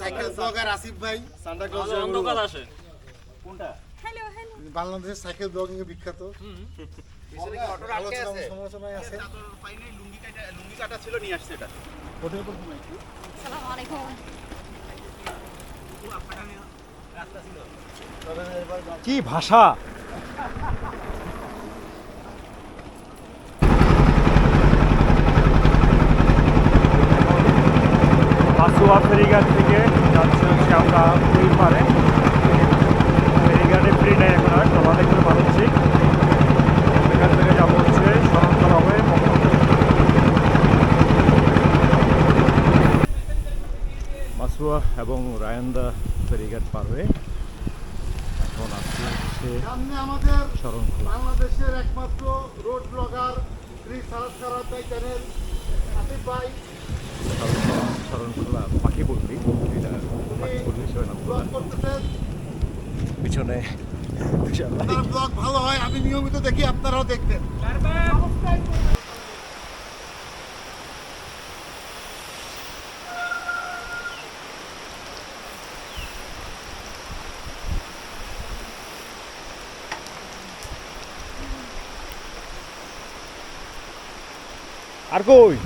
Cycle blogger Asif ভাই Santa Claus অন্ধকার আসে। কোনটা? Hello hello. বাংলাদেশের সাইকেল ব্লগিং এ বিখ্যাত। পিছনে কি অটো আটকে আলোচনা আছে? সমালোচনায় আছে। লুঙ্গি কাটা লুঙ্গি কাটা ছিল নিয়ে আসছে এটা। হোটেল উপর ঘুমাই আসসালামু আলাইকুম। কি ভাষা? মাসুয়া ফেরিঘাট থেকে যাচ্ছে হচ্ছে আমরা পুরীর পারে। ফেরিঘাটে ফ্রি নেই এখন আর ট্রলা দেখতে পাচ্ছি। এখান থেকে যাব হচ্ছে শরণতলা হয়ে মাসুয়া এবং রায়ন্দা ফেরিঘাট পার হয়ে এখন আসছে হচ্ছে আমাদের শরণখোলা। বাংলাদেশের একমাত্র road blogger Shri Sarat channel Asif ভাই। শরণখোলা পাখি এটা পাখি হিসেবে নাম পিছনে। ব্লগ ভালো হয় আমি নিয়মিত দেখি আপনারাও দেখবেন। আর কই?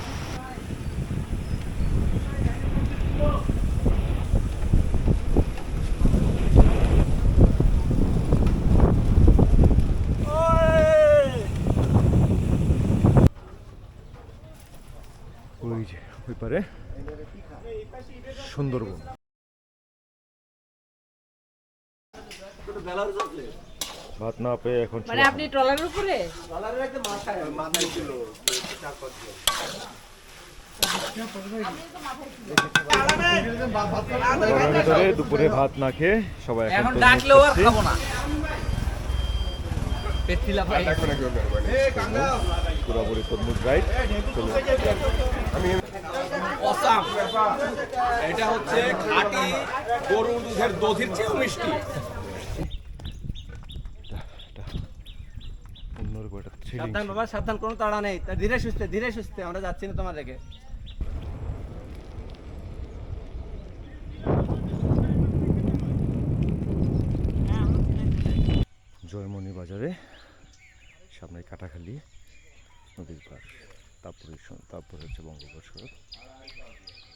ওই পারে। সুন্দরবন। ভাত না পেয়ে এখন মানে আপনি ট্রলারের উপরে গরমের ভিতরে দুপুরে ভাত না খেয়ে সবাই এখন ডাকলেও আর খাব না। পুরোপুরি তরমুজ রাইড চলে। অসাম এটা হচ্ছে খাঁটি গরুর দুধের দধির চেয়েও মিষ্টি। সাবধান বাবা সাবধান কোনো তাড়া নেই। তা ধীরে সুস্থে ধীরে সুস্থে আমরা যাচ্ছি না তোমার রেখে জয়মণি বাজারে সামনে কাটাখালি নদীর পার তারপরে তারপরে হচ্ছে বঙ্গোপসাগর।